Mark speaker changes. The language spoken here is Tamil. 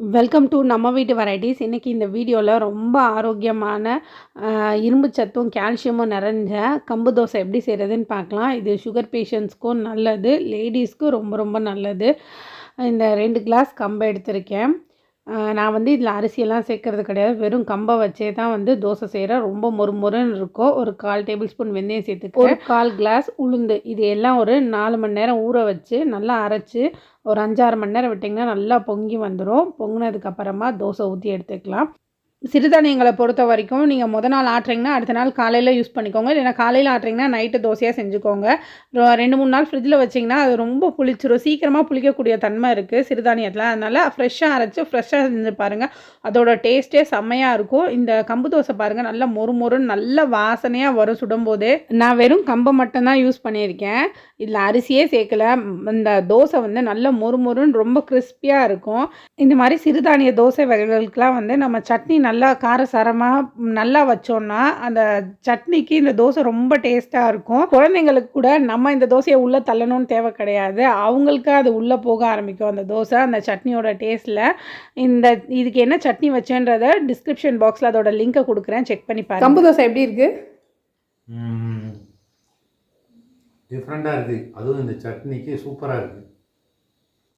Speaker 1: வெல்கம் டு நம்ம வீட்டு வெரைட்டிஸ் இன்றைக்கி இந்த வீடியோவில் ரொம்ப ஆரோக்கியமான இரும்பு சத்தும் கால்சியமும் நிறைஞ்ச கம்பு தோசை எப்படி செய்கிறதுன்னு பார்க்கலாம். இது சுகர் பேஷண்ட்ஸ்க்கும் நல்லது லேடிஸ்க்கும் ரொம்ப ரொம்ப நல்லது. இந்த ரெண்டு கிளாஸ் கம்பை எடுத்திருக்கேன். நான் வந்து இதில் அரிசியெல்லாம் சேர்க்கறது கிடையாது. வெறும் கம்பை வச்சே தான் வந்து தோசை செய்கிறேன் ரொம்ப மொறு மொறுன்னு இருக்கும். ஒரு கால் டேபிள் ஸ்பூன் வெந்தயம் சேர்த்துக்கு ஒரு கால் கிளாஸ் உளுந்து. இது எல்லாம் ஒரு நாலு மணி நேரம் ஊற வச்சு நல்லா அரைச்சி ஒரு அஞ்சாறு மணி நேரம் விட்டிங்கன்னா நல்லா பொங்கி வந்துடும் பொங்கினதுக்கப்புறமா தோசை ஊற்றி எடுத்துக்கலாம். சிறுதானியங்களை பொறுத்த வரைக்கும் நீங்கள் முத நாள் ஆட்டுறீங்கன்னா அடுத்த நாள் காலையில் யூஸ் பண்ணிக்கோங்க. இல்லைனா காலையில் ஆட்டுறீங்கன்னா நைட்டு தோசையாக செஞ்சுக்கோங்க. ரெண்டு மூணு நாள் ஃப்ரிட்ஜில் வச்சிங்கன்னா அது ரொம்ப புளிச்சிரும். சீக்கிரமாக புளிக்கக்கூடிய தன்மை இருக்குது சிறுதானியத்தில். அதனால் ஃப்ரெஷ்ஷாக அரைச்சி ஃப்ரெஷ்ஷாக செஞ்சு பாருங்கள் அதோட டேஸ்ட்டே செம்மையாக இருக்கும். இந்த கம்பு தோசை பாருங்கள் நல்லா மொறு மொறுன்னு நல்ல வாசனையாக வரும் சுடும்போதே. நான் வெறும் கம்பை மட்டும்தான் யூஸ் பண்ணியிருக்கேன். இதில் அரிசியே சேர்க்கல. இந்த தோசை வந்து நல்ல மொறு மொறுன்னு ரொம்ப கிறிஸ்பியாக இருக்கும். இந்த மாதிரி சிறுதானிய தோசை வகைகளுக்கெலாம் வந்து நம்ம சட்னி நல்லா காரசாரமாக நல்லா வச்சோம்னா அந்த சட்னிக்கு இந்த தோசை ரொம்ப டேஸ்ட்டாக இருக்கும். குழந்தைங்களுக்கு கூட நம்ம இந்த தோசையை உள்ளே தள்ளணும்னு தேவை கிடையாது. அவங்களுக்கு அது உள்ளே போக ஆரம்பிக்கும் அந்த தோசை அந்த சட்னியோட டேஸ்ட்டில் இந்த இதுக்கு என்ன சட்னி வச்சேன்றத டிஸ்கிரிப்ஷன் பாக்ஸில் அதோட லிங்கை கொடுக்குறேன். செக் பண்ணி பாருங்க. கம்பு தோசை எப்படி இருக்குது
Speaker 2: டிஃப்ரெண்ட்டாக இருக்குது அதுவும் இந்த சட்னிக்கு சூப்பராக இருக்குது